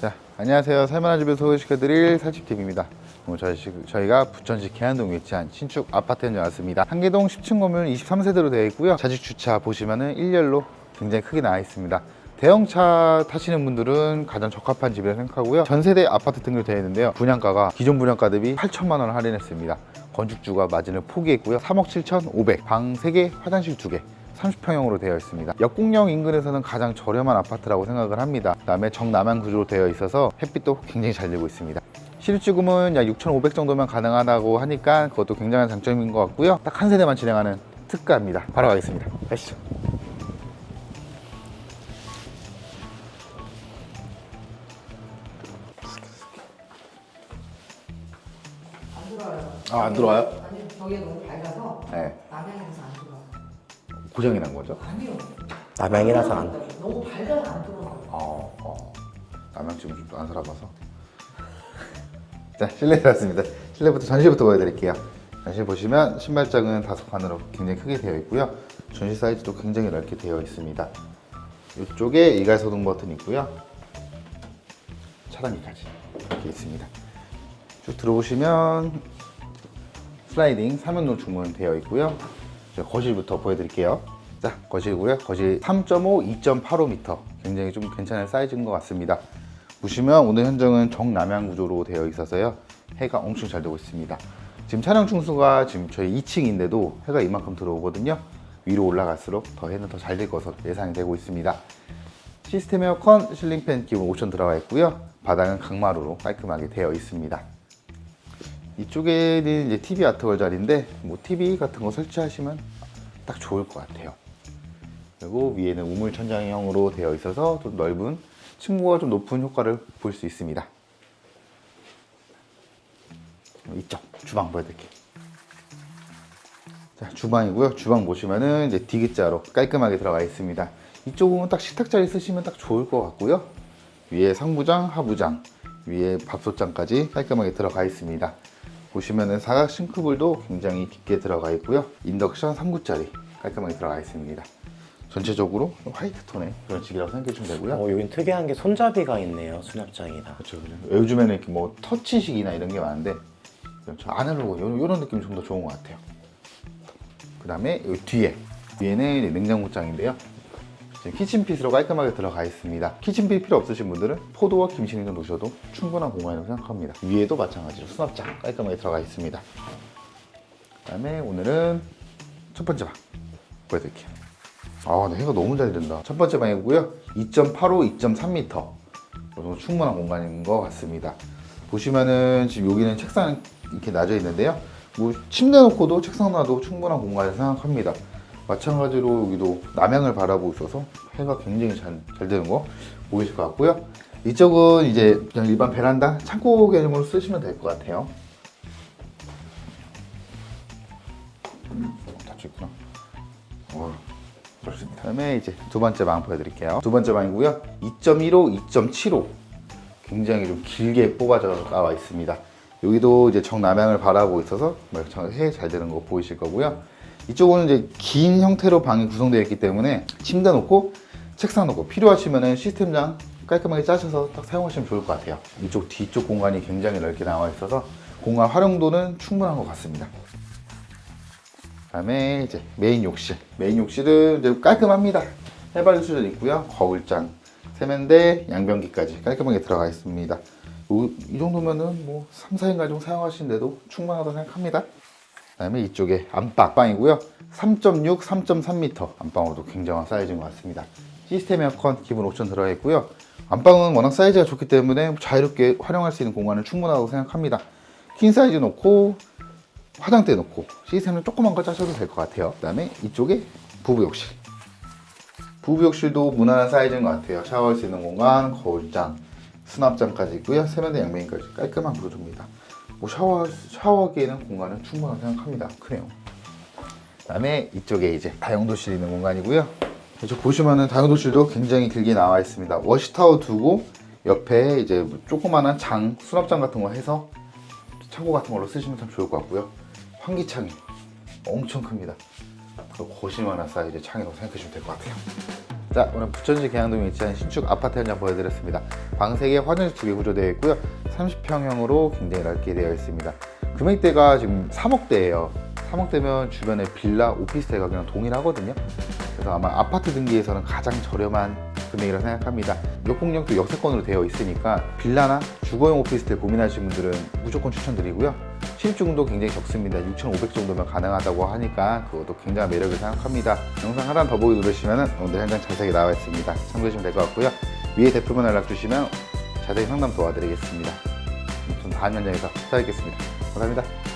자, 안녕하세요. 살만한 집을 소개시켜드릴 살집TV입니다. 오늘 저희, 저희가 부천시 계안동에 위치한 신축 아파트 현장 왔습니다. 한계동 10층 건물 23세대로 되어 있고요. 자직 주차 보시면은 1열로 굉장히 크게 나와 있습니다. 대형차 타시는 분들은 가장 적합한 집이라 생각하고요. 전세대 아파트 등록되어 있는데요. 분양가가 기존 분양가 대비 8천만 원을 할인했습니다. 건축주가 마진을 포기했고요. 3억 7천 5백, 방 3개, 화장실 2개. 30평형으로 되어 있습니다. 역곡역 인근에서는 가장 저렴한 아파트라고 생각을 합니다. 그다음에 정남향 구조로 되어 있어서 햇빛도 굉장히 잘 들고 있습니다. 실입주금은 약 6,500 정도면 가능하다고 하니까 그것도 굉장한 장점인 것 같고요. 딱 한 세대만 진행하는 특가입니다. 바로 가겠습니다. 가시죠. 안 들어와요. 아, 안 들어와요? 아니 저게 너무 밝아서 네. 남양에서 안 들어와. 고장이 난 거죠? 아니요. 남양이라서 안 너무 밝아서 안 들어와. 어, 어. 남양 지금 좀안 살아봐서. 자, 실내 들어왔습니다. 실내부터 전시부터 보여드릴게요. 전시 보시면 신발장은 다섯 칸으로 굉장히 크게 되어 있고요. 전시 사이즈도 굉장히 넓게 되어 있습니다. 이쪽에 이갈 소등 버튼 있고요. 차단기까지 이렇게 있습니다. 쭉 들어오시면 슬라이딩 3연동 중문 되어 있고요. 이제 거실부터 보여드릴게요. 자, 거실이고요. 거실 3.5, 2.85m. 굉장히 좀 괜찮은 사이즈인 것 같습니다. 보시면 오늘 현장은 정남향 구조로 되어 있어서요. 해가 엄청 잘 되고 있습니다. 지금 차량 충수가 지금 저희 2층인데도 해가 이만큼 들어오거든요. 위로 올라갈수록 더 해는 더 잘 될 것으로 예상이 되고 있습니다. 시스템 에어컨, 실링팬 기본 5천 들어가 있고요. 바닥은 강마루로 깔끔하게 되어 있습니다. 이쪽에는 이제 TV 아트월 자리인데 뭐 TV 같은 거 설치하시면 딱 좋을 것 같아요. 그리고 위에는 우물 천장형으로 되어 있어서 좀 넓은 층고가 좀 높은 효과를 볼 수 있습니다. 이쪽 주방 보여드릴게요. 자 주방이고요. 주방 보시면은 이제 디귿자로 깔끔하게 들어가 있습니다. 이쪽은 딱 식탁 자리 쓰시면 딱 좋을 것 같고요. 위에 상부장, 하부장, 위에 밥솥장까지 깔끔하게 들어가 있습니다. 보시면은 사각 싱크볼도 굉장히 깊게 들어가 있고요. 인덕션 3구짜리 깔끔하게 들어가 있습니다. 전체적으로 화이트 톤의 그런 집이라고 생각해 주면 되고요. 어, 여긴 특이한 게 손잡이가 있네요. 수납장이다. 그렇죠. 그죠. 요즘에는 이렇게 뭐 터치식이나 이런 게 많은데 저 아날로그 이런, 이런 느낌이 좀 더 좋은 것 같아요. 그 다음에 여기 뒤에 뒤에는 냉장고장인데요. 키친핏으로 깔끔하게 들어가 있습니다. 키친핏 필요 없으신 분들은 포도와 김치 냉장 놓으셔도 충분한 공간이라고 생각합니다. 위에도 마찬가지로 수납장 깔끔하게 들어가 있습니다. 그 다음에 오늘은 첫 번째 방 보여드릴게요. 아, 네, 해가 너무 잘 된다. 첫 번째 방이고요. 2.85, 2.3m. 정도 충분한 공간인 것 같습니다. 보시면은 지금 여기는 책상 이렇게 놔져 있는데요. 뭐 침대 놓고도 책상 놔도 충분한 공간이라고 생각합니다. 마찬가지로 여기도 남향을 바라보고 있어서 해가 굉장히 잘, 잘 되는 거 보이실 것 같고요. 이쪽은 이제 그냥 일반 베란다 창고 개념으로 쓰시면 될 것 같아요. 음, 닫혀 있구나. 어, 좋습니다. 다음에 이제 두 번째 방 보여드릴게요. 두 번째 방이고요. 2.15, 2.75 굉장히 좀 길게 뽑아져 나와 있습니다. 여기도 이제 정남향을 바라보고 있어서 해잘 되는 거 보이실 거고요. 이쪽은 이제 긴 형태로 방이 구성되어 있기 때문에 침대 놓고 책상 놓고 필요하시면은 시스템장 깔끔하게 짜셔서 딱 사용하시면 좋을 것 같아요. 이쪽 뒤쪽 공간이 굉장히 넓게 나와 있어서 공간 활용도는 충분한 것 같습니다. 그다음에 이제 메인 욕실. 메인 욕실은 이제 깔끔합니다. 해발 수전 있고요. 거울장, 세면대, 양변기까지 깔끔하게 들어가 있습니다. 요- 이 정도면은 뭐 3, 4인 가정 사용하시는데도 충분하다고 생각합니다. 그다음에 이쪽에 안방 방이고요. 3.6, 3.3m 안방으로도 굉장한 사이즈인 것 같습니다. 시스템 에어컨 기본 옵션 들어가 있고요. 안방은 워낙 사이즈가 좋기 때문에 자유롭게 활용할 수 있는 공간은 충분하다고 생각합니다. 킹 사이즈 놓고 화장대 놓고 시스템을 조그만 거 짜셔도 될 것 같아요. 그 다음에 이쪽에 부부 욕실. 부부 욕실도 무난한 사이즈인 것 같아요. 샤워할 수 있는 공간, 거울장, 수납장까지 있고요. 세면대 양면까지 깔끔한 구조입니다. 뭐 샤워 샤워하기에는 공간은 충분하다고 생각합니다. 크네요. 그 다음에 이쪽에 이제 다용도실 있는 공간이고요. 이쪽 보시면은 다용도실도 굉장히 길게 나와 있습니다. 워시타워 두고 옆에 이제 뭐 조그마한 장 수납장 같은 거 해서 창고 같은 걸로 쓰시면 참 좋을 것 같고요. 환기창이 엄청 큽니다. 그리고 거실만한 사이즈의 창이라고 생각하시면 될 것 같아요. 자, 오늘 부천시 계양동에 위치한 신축 아파트 현장 보여드렸습니다. 방 3개 화장실 2개 구조되어 있고요. 30평형으로 굉장히 넓게 되어 있습니다. 금액대가 지금 3억대예요. 3억대면 주변에 빌라, 오피스텔 가격이랑 동일하거든요. 그래서 아마 아파트 등기에서는 가장 저렴한 금액이라 생각합니다. 역폭력도 역세권으로 되어 있으니까 빌라나 주거용 오피스텔 고민하시는 분들은 무조건 추천드리고요. 실중도 굉장히 적습니다. 6,500 정도면 가능하다고 하니까 그것도 굉장한 매력을 생각합니다. 영상 하나 더 보기 누르시면 오늘 현장 자세히 나와 있습니다. 참고하시면 될 것 같고요. 위에 대표만 연락 주시면 자세히 상담 도와드리겠습니다. 전 다음 현장에서 찾아뵙겠습니다. 감사합니다.